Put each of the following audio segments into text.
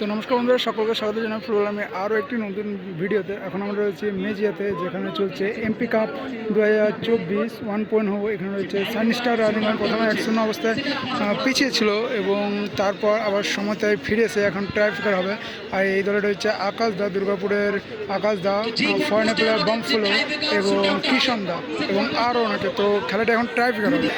তো নমস্কার বন্ধুরা, সকলকে স্বাগত জানাই প্রোগ্রামে আরও একটি নতুন ভিডিওতে। এখন আমরা রয়েছি মেজিয়াতে, যেখানে চলছে এমপি কাপ দু হাজার চব্বিশ ওয়ান পয়েন্ট হব। এখানে রয়েছে সানস্টার রানিং প্রথমে এক শূন্য অবস্থায় পিছিয়ে ছিল এবং তারপর আবার সময়তায় ফিরে এসে এখন ট্রাইফিকার হবে। আর এই দলে রয়েছে আকাশ দা, দুর্গাপুরের আকাশ দা ফরেন প্লেয়ার বমফুলো এবং কিষণ দা এবং আরও অনেকে। তো খেলাটা এখন ট্রাইফিকার হবে।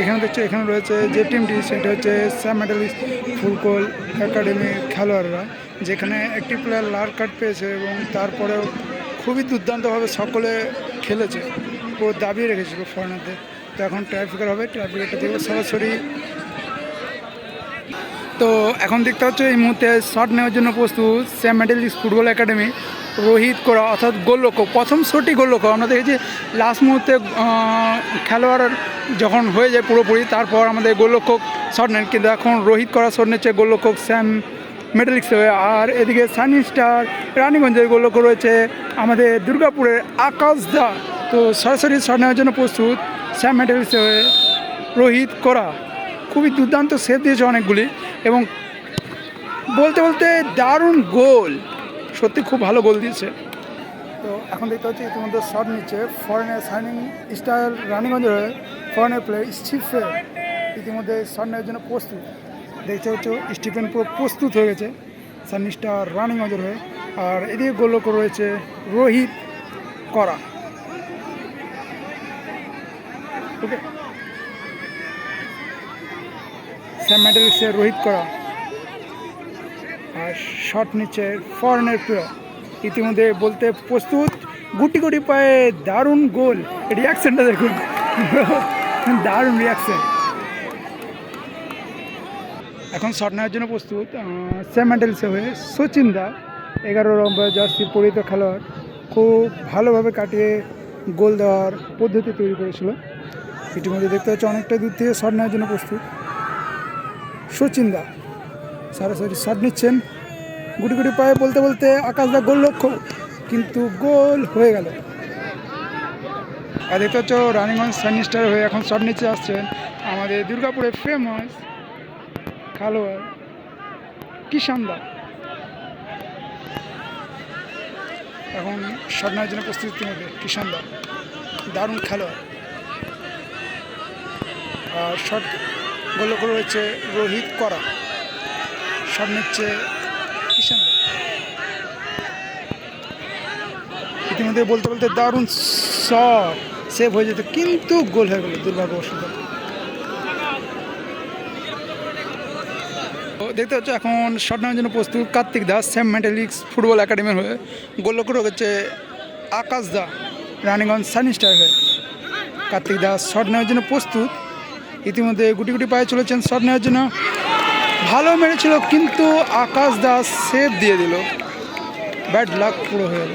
এখানে দেখছ, এখানে রয়েছে যে টিমটি সেটা হচ্ছে স্যাম মেডালিস্ট ফুলকোল একাডেমির খেলোয়াড়রা, যেখানে একটি প্লেয়ার লাল কার্ড পেয়েছে এবং তারপরেও খুবই দুর্দান্তভাবে সকলে খেলেছে। ও দাবিয়ে রেখেছিল ফরেনারদের তো এখন ট্রাফিকার হবে ট্রাফিকারটা দেখবে সরাসরি। তো এখন দেখতে হচ্ছে এই মুহূর্তে শট নেওয়ার জন্য প্রস্তুত Shyam medalist football academy Rohit করা অর্থাৎ গোলরক্ষক প্রথম শটই গোলরক্ষক আমরা দেখেছি লাস্ট মুহূর্তে খেলোয়াড় যখন হয়ে যায় পুরোপুরি, তারপর আমাদের গোলরক্ষক শট নেন। কিন্তু এখন রোহিত করা শট নিচ্ছে গোলরক্ষক স্যাম মেডেলিক্স। হয়ে আর এদিকে সানি স্টার, রানীগঞ্জের গোলরক্ষক রয়েছে আমাদের দুর্গাপুরের আকাশ দা। তো সরাসরি শট নেওয়ার জন্য প্রস্তুত স্যাম মেডেলিক্স হয়ে রোহিত করা। খুবই দুর্দান্ত সেভ দিয়েছে অনেকগুলি। এবং বলতে বলতে দারুণ গোল। সত্যি খুব ভালো গোল দিয়েছে। তো এখন দেখতে হচ্ছে ইতিমধ্যে শট নিচ্ছে। ফরেনের সাইনিং রানিগঞ্জ হয়ে ফরেনের প্লেয়ার স্টিফেন ইতিমধ্যে শট নেওয়ার জন্য প্রস্তুত। দেখতে হচ্ছে স্টিফেন পুরো প্রস্তুত হয়ে গেছে সানি স্টার রানিগঞ্জের হয়ে। আর এদিকে গোলক রয়েছে রোহিত করা। ওকে স্যাম রোহিত করা। শট নিচ্ছে ফরেনের প্লেয়ার ইতিমধ্যে বলতে প্রস্তুত, গুটি গুটি পায়ে দারুণ গোল। রিয়াকশনটা দেখুন। দারুণ রিয়াকশন এখন শট নেওয়ার জন্য প্রস্তুত ম্যান্ডেলসে হয়ে সচিন দা, এগারো নম্বর জার্সি পরিহিত খেলোয়াড়, খুব ভালোভাবে কাটিয়ে গোল দেওয়ার পদ্ধতি তৈরি করেছিল। ইতিমধ্যে দেখতে হচ্ছে অনেকটা দূর থেকে শট নেওয়ার জন্য প্রস্তুত। সচিন দা। সরাসরি শট নিচ্ছেন। গুটি গুটি পায়ে বলতে বলতে আকাশ দা গোল লক্ষ্য, কিন্তু গোল হয়ে গেল। আর দেখতে হচ্ছে রানিগঞ্জ সানিস্টার হয়ে এখন শট নিচে আসছেন আমাদের দুর্গাপুরে ফেমাস খেলোয়াড় কিষান দা। এখন শট নেওয়ার জন্য প্রস্তুতি নেবে কিষান দা। দারুণ খেলোয়াড়। আর শট গোল রয়েছে রোহিত করা। শট নিচ্ছে কিষান ইতিমধ্যে বলতে বলতে দারুণ শট সেভ হয়ে যেত, কিন্তু গোল হয়ে গেল দুর্ভাগ্যবশত দেখতে হচ্ছে এখন শট নেওয়ার জন্য প্রস্তুত কার্তিক দাস স্যাম মেটালিক্স ফুটবল একাডেমির হয়ে গোল করে রয়েছে আকাশ দা রানীগঞ্জ সানি স্টার হয়ে। কার্তিক দাস শট নেওয়ার জন্য প্রস্তুত। ইতিমধ্যে গুটি গুটি পায়ে চলেছেন শট নেওয়ার জন্য। ভালো মেরেছিল, কিন্তু আকাশ দাস সেভ দিয়ে দিল। ব্যাড লাক পুরো হয়ে গেল।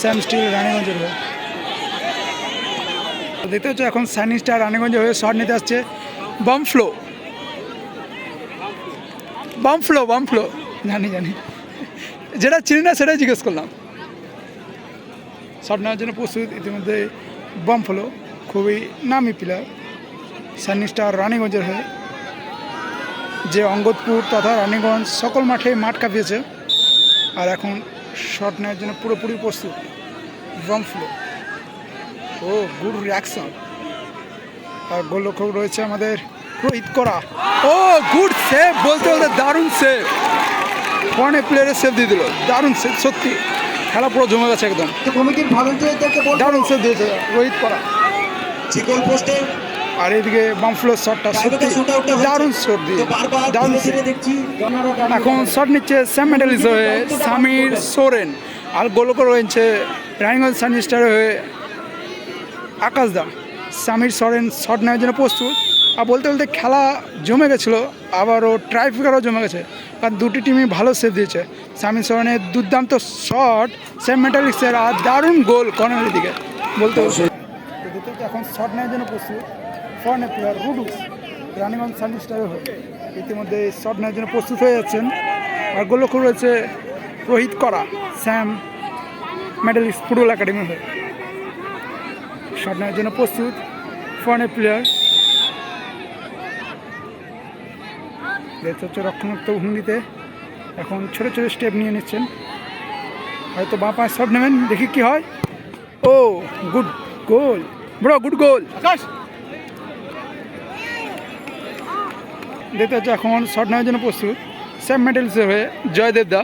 স্যাম স্টিল রানীগঞ্জের হয়ে। দেখতে হচ্ছে এখন সানি স্টার রানীগঞ্জের হয়ে শট নিতে আসছে। বামফ্লো বামফ্লো বামফ্লো জানি জানি। যেটা চিনি না, সেটাই জিজ্ঞেস করলাম। শট নেওয়ার জন্য প্রস্তুত, ইতিমধ্যে বামফ্লো খুবই নামি প্লেয়ার সানি স্টার রানীগঞ্জের হয়ে। যে অঙ্গদপুর তথা রানীগঞ্জ সকল মাঠে মাঠ কাঁপিয়েছে। আর এখন শট নেওয়ার জন্য পুরোপুরি প্রস্তুত বাম ফ্লো। ও গুড রিয়াকশন আর গোলরক্ষক রয়েছে আমাদের রোহিত করা। ও গুড সেভ বলতে বলতে দারুণ সেভ ফোনে প্লেয়ারের সেভ দিয়ে দিল। দারুণ সেভ সত্যি। খেলা পুরো জমে গেছে একদম। দারুণ সেভ দিয়েছে রোহিত করা। গোল পোস্টে আর এদিকে বাম ফ্লোর শটটা সত্যি দারুণ শট দিয়ে দারুণ এখন শট নিচ্ছে স্যাম মেডালিস হয়ে সামির সোরেন আর গোলকর রয়েছে রানীগঞ্জ সানি স্টার হয়ে আকাশ দা। সামির সোরেন শট নেওয়ার জন্য প্রস্তুত। আর বলতে বলতে খেলা জমে গেছিল আবারও ট্রাইফিকারও জমে গেছে। কারণ দুটি টিমই ভালো সেভ দিয়েছে। সামির সোরেনের দুর্দান্ত শট স্যাম মেটালিক্সের আর দারুণ গোল কর্নারের দিকে। বলতে বলতে এখন শট নেওয়ার জন্য প্রস্তুত। ফরেনের প্লেয়ার রুডুস রানীগঞ্জ সানি স্টার হয়ে ইতিমধ্যে শট নেওয়ার জন্য প্রস্তুত হয়ে যাচ্ছেন। আর গোলরক্ষক রয়েছে রোহিত করা, স্যাম মেডেলিস্ট ফুটবল একাডেমি হয়ে। শট নেওয়ার জন্য প্রস্তুত ফরেনের প্লেয়ার। দেখতে হচ্ছে রক্ষণাত্মক ভঙ্গিতে। এখন ছোটো ছোটো স্টেপ নিয়ে নিচ্ছেন। হয়তো বাঁ পায়ে শট নেবেন, দেখি কি হয়। ও good goal bro good goal দেখতে হচ্ছে। এখন শট নেওয়ার জন্য প্রস্তুত। স্যাম মেডেলসের হয়ে জয়দেব দা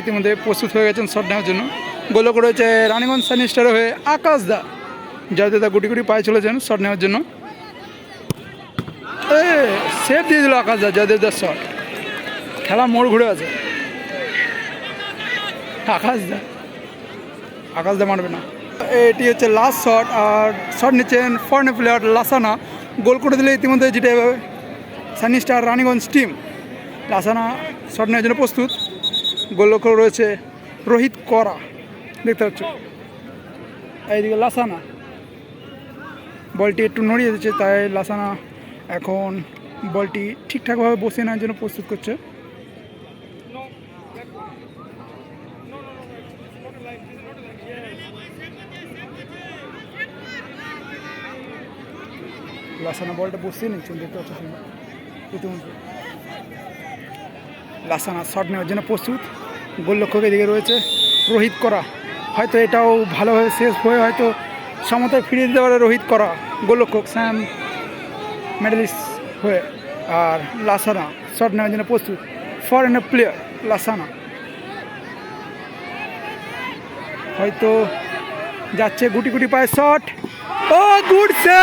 ইতিমধ্যে প্রস্তুত হয়ে গেছেন শট নেওয়ার জন্য গোলক রয়েছে রানীগঞ্জ সানিস্টারের হয়ে আকাশ দা। জয়দেব দা গুটি গুটি পায়ে চলেছেন শট নেওয়ার জন্য। এ দিয়ে দিল আকাশ দা, জয়দেব দার শট। খেলা মোড় ঘুরে আছে। আকাশ দা। আকাশ দা মারবে না। এটি হচ্ছে লাস্ট শট আর শট নিচ্ছেন ফরেন প্লেয়ার লাসানা। গোল করে দিলে ইতিমধ্যে যাবে। Sunny star Raniganj team. Lassana shot নেওয়ার জন্য প্রস্তুত। গোলরক্ষক রয়েছে রোহিত করা। দেখতে পাচ্ছ। এইদিকে লাসানা। বলটি একটু নড়িয়ে দিচ্ছে, তাই লাসানা এখন বলটি ঠিকঠাকভাবে বসে নেওয়ার জন্য প্রস্তুত করছে। লাসানা বলটা বসিয়ে নিচ্ছেন দেখতে পাচ্ছ তোমরা। ইতিমধ্যে। লাসানা শট নেওয়ার জন্য প্রস্তুত। গোলরক্ষক এদিকে রয়েছে রোহিত করা। হয়তো এটাও ভালোভাবে শেষ হয়ে হয়তো সমতায় ফিরিয়ে দিতে পারে রোহিত করা। গোলরক্ষক স্যাম মেডেলিস্ট হয়ে আর লাসানা শট নেওয়ার জন্য প্রস্তুত। Foreigner player Lassana. হয়তো যাচ্ছে গুটি গুটি পায়ে শট। ও, গুড সে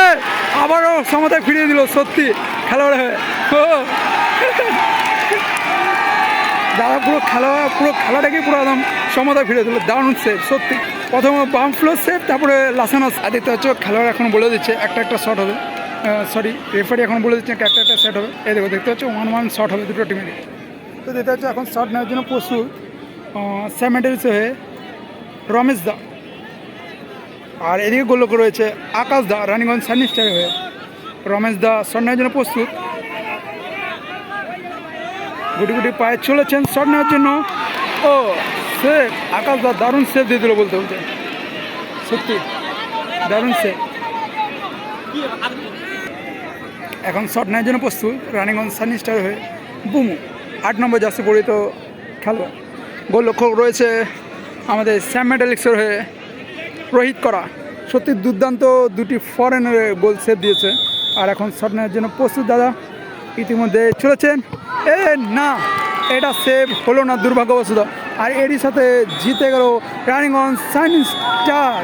আবারও সমতায় ফিরিয়ে দিল, সত্যি। খেলোয়াড় হয়ে ও। দাদা, পুরো খেলা পুরো খেলাটাকে পুরো একদম সমতায় ফিরে দিল। দারুণ সেভ সত্যি। প্রথমে বাম ফ্লোর সেভ তারপরে লাসানো দেখতে পাচ্ছ খেলোয়াড় এখন বলে দিচ্ছে, একটা একটা শট হবে। সরি রেফারি এখন বলে দিচ্ছে একটা একটা সেট হবে। এই দেখো, দেখতে পাচ্ছ? ওয়ান ওয়ান শট হবে দুটো টিমেরই তো দেখতে পাচ্ছ, এখন শট নেওয়ার জন্য প্রস্তুত স্যামেডেলস হয়ে রমেশ দা। আর এদিকে গোলক রয়েছে আকাশ দা রানীগঞ্জ সানিস্টার হয়ে। রমেশ দা শট জন্য প্রস্তুত। গুটি গুটি পায়ে চলেছেন শট নেওয়ার জন্য। ও সেভ আকাশ দা দারুণ সেভ দিয়ে দিল বলতে বলতে। সত্যি, দারুণ সেভ এখন শট নেওয়ার জন্য প্রস্তুত, রানীগঞ্জ সানি স্টার হয়ে বুমু, আট নম্বর জার্সি পরিত খেলোয়াড়। লক্ষ্য রয়েছে আমাদের স্যাম মেডালিক্সের হয়ে রোহিত করা। সত্যি দুর্দান্ত দুটি ফরেনের গোল সেভ দিয়েছে। আর এখন শট নেওয়ার জন্য প্রস্তুত দাদা ইতিমধ্যে চলেছেন। এ না, এটা সেভ হলো না, দুর্ভাগ্যবশত। আর এরই সাথে জিতে গেল রানীগঞ্জ সাইন স্টার